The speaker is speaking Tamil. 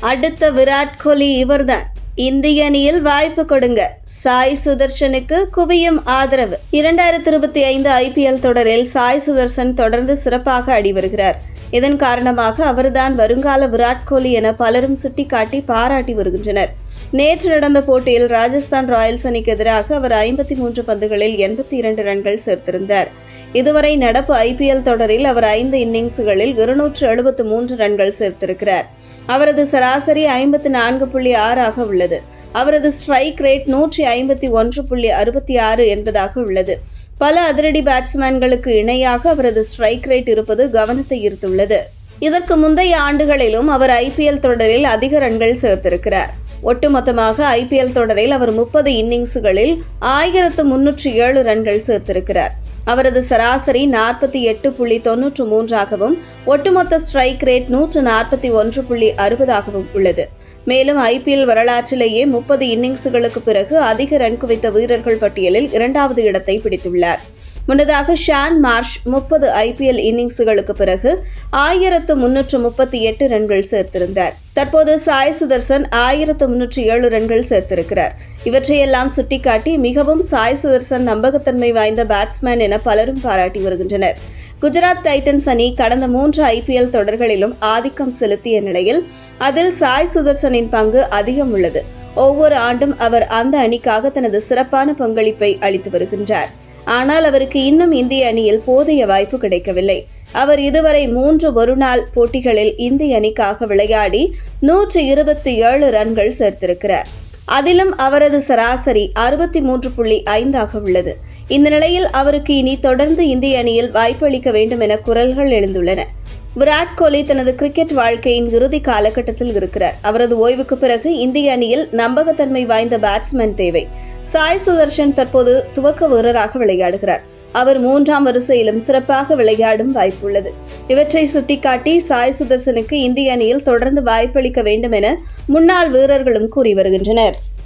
அடுத்த விராட் கோலி இவர்தான். இந்திய அணியில் வாய்ப்பு கொடுங்க. சாய் சுதர்ஷனுக்கு குவியும் ஆதரவு. இரண்டாயிரத்தி இருபத்தி ஐந்து ஐபிஎல் தொடரில் சாய் சுதர்சன் தொடர்ந்து சிறப்பாக ஆடி வருகிறார் இதன் காரணமாக அவர்தான் வருங்கால விராட் கோலி என பலரும் சுட்டிக்காட்டி பாராட்டி வருகின்றனர். நேற்று நடந்த போட்டியில் ராஜஸ்தான் ராயல்ஸ் அணிக்கு எதிராக அவர் ஐம்பத்தி மூன்று பந்துகளில் எண்பத்தி இரண்டு ரன்கள் சேர்த்திருந்தார். இதுவரை நடப்பு ஐபிஎல் தொடரில் அவர் ஐந்து இன்னிங்ஸ்களில் இருநூற்று எழுபத்து மூன்று ரன்கள் சேர்த்திருக்கிறார். அவரது சராசரி ஐம்பத்தி நான்கு புள்ளி ஆறாக உள்ளது. அவரது ஸ்ட்ரைக் ரேட் நூற்றி ஐம்பத்தி ஒன்று புள்ளி அறுபத்தி ஆறு என்பதாக உள்ளது. பல அதிரடி பேட்ஸ்மேன்களுக்கு இணையாக அவரது ஸ்ட்ரைக் ரேட் இருப்பது கவனத்தை ஈர்த்துள்ளது. இதற்கு முந்தைய ஆண்டுகளிலும் அவர் ஐபிஎல் தொடரில் அதிக ரன்கள் சேர்த்திருக்கிறார். ஒட்டுமொத்தமாக ஐபிஎல் தொடரில் அவர் முப்பது இன்னிங்ஸுகளில் ஆயிரத்து முன்னூற்றி ஏழு ரன்கள் சேர்த்திருக்கிறார். அவரது சராசரி நாற்பத்தி எட்டு புள்ளி தொன்னூற்று மூன்றாகவும் ஒட்டுமொத்த ஸ்ட்ரைக் ரேட் நூற்று நாற்பத்தி ஒன்று புள்ளி அறுபதாகவும் உள்ளது. மேலும் ஐபிஎல் வரலாற்றிலேயே முப்பது இன்னிங்ஸுகளுக்கு பிறகு அதிக ரன் குவித்த வீரர்கள் பட்டியலில் இரண்டாவது இடத்தை பிடித்துள்ளார். முன்னதாக ஷான் மார்ஷ் முப்பது ஐபிஎல் இன்னிங்ஸ்களுக்கு பிறகு ஆயிரத்து முன்னூற்று முப்பத்தி எட்டு ரன்கள் சேர்த்திருந்தார். தற்போது சாய் சுதர்சன் ஆயிரத்து முன்னூற்றி ஏழு ரன்கள் சேர்த்திருக்கிறார். இவற்றையெல்லாம் சுட்டிக்காட்டி மிகவும் சாய் சுதர்சன் நம்பகத்தன்மை வாய்ந்த பேட்ஸ்மேன் என பலரும் பாராட்டி வருகின்றனர். குஜராத் டைட்டன்ஸ் அணி கடந்த மூன்று ஐபிஎல் தொடர்களிலும் ஆதிக்கம் செலுத்திய நிலையில் அதில் சாய் சுதர்சனின் பங்கு அதிகம் உள்ளது. ஒவ்வொரு ஆண்டும் அவர் அந்த அணிக்காக தனது சிறப்பான பங்களிப்பை அளித்து வருகின்றார். ஆனால் அவருக்கு இன்னும் இந்திய அணியில் போதிய வாய்ப்பு கிடைக்கவில்லை. அவர் இதுவரை மூன்று ஒருநாள் போட்டிகளில் இந்திய அணிக்காக விளையாடி நூற்று இருபத்தி ஏழு ரன்கள் சேர்த்திருக்கிறார். அதிலும் அவரது சராசரி அறுபத்தி மூன்று புள்ளி ஐந்தாக உள்ளது. இந்த நிலையில் அவருக்கு இனி தொடர்ந்து இந்திய அணியில் வாய்ப்பு அளிக்க வேண்டும் என குரல்கள் எழுந்துள்ளன. விராட் கோலி தனது கிரிக்கெட் வாழ்க்கையின் இறுதி காலகட்டத்தில் இருக்கிறார். அவரது ஓய்வுக்கு பிறகு இந்திய அணியில் நம்பகத்தன்மை வாய்ந்த பேட்ஸ்மேன் தேவை. சாய் சுதர்ஷன் தற்போது துவக்க வீரராக விளையாடுகிறார். அவர் மூன்றாம் வரிசையிலும் சிறப்பாக விளையாடும் வாய்ப்புள்ளது. இவற்றை சுட்டிக்காட்டி சாய் சுதர்சனுக்கு இந்திய அணியில் தொடர்ந்து வாய்ப்பளிக்க வேண்டும் என முன்னாள் வீரர்களும் கூறி வருகின்றனர்.